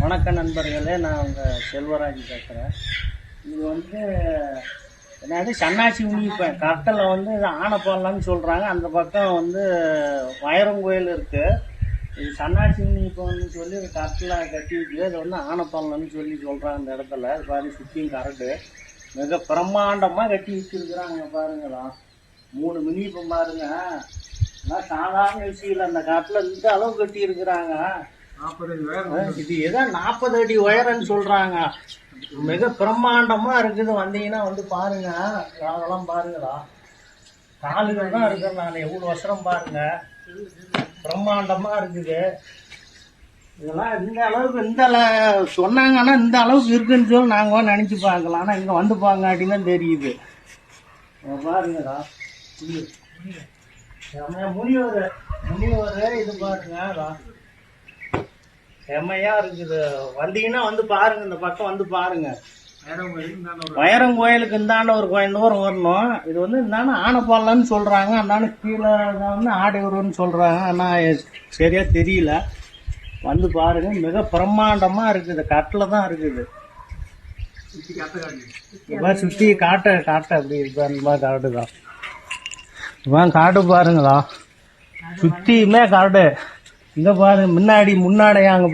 வணக்கம் நண்பர்களே நான் உங்கள் செல்வராஜ் பேசுகிறேன் இது வந்து என்னது சன்னாசி உணிப்பேன் கட்டலில் வந்து இது போடலாம்னு சொல்கிறாங்க அந்த பக்கம் வந்து வைரம் கோயில் இருக்குது இது சன்னாசி உணிப்பம்னு சொல்லி ஒரு கட்டில் கட்டி இருக்குது அது வந்து ஆனைப்பாலம்னு சொல்லி சொல்கிறாங்க அந்த இடத்துல. இது பாரு சுற்றியும் கரடு. மிக பிரம்மாண்டமாக கட்டி வச்சுருக்குறாங்க பாருங்களா. மூணு மினிப்பம் பாருங்க. சாதாரண விஷயம் இல்லை. அந்த காட்டில் இந்த அளவு கட்டி இருக்கிறாங்க இது ஏதோ நாற்பது அடி உயரம்னு சொல்றாங்க. மிக பிரம்மாண்டமா இருக்குது. வந்தீங்கன்னா வந்து பாருங்க. அதெல்லாம் பாருங்களா காலுகள் தான் இருக்கேன் நான் எவ்வளோ வருஷம் பாருங்க. பிரம்மாண்டமா இருக்குது. இதெல்லாம் இந்த அளவுக்கு இந்த சொன்னாங்கன்னா இந்த அளவுக்கு இருக்குன்னு சொல்லி நாங்கள் நினச்சி பார்க்கலாம். ஆனால் இங்கே வந்து பாங்காட்டின்னு தான் தெரியுது. பாருங்கடா. முனிவர் முனிவர் இது பாருங்க. செம்மையா இருக்குது. வந்தீங்கன்னா வந்து பாருங்க இந்த பக்கம் வந்து பாருங்க. வைரம் கோயிலுக்கு இந்தாண்ட ஒரு கோயில் தூரம் வரணும். இது வந்து இந்தாண்ட ஆனைப்பாலம்னு சொல்றாங்க. அந்தாண்ட கீழே வந்து ஆடையூர்னு சொல்றாங்க. ஆனா சரியா தெரியல. வந்து பாருங்க மிக பிரம்மாண்டமா இருக்குது. கட்டில தான் இருக்குது. இப்ப சுத்தி காட்ட காட்ட அப்படி காட்டுதான் இப்ப காட்டு பாருங்களா. சுத்தியுமே காடு. இங்க பாரு முன்னாடி முன்னாடியே அங்க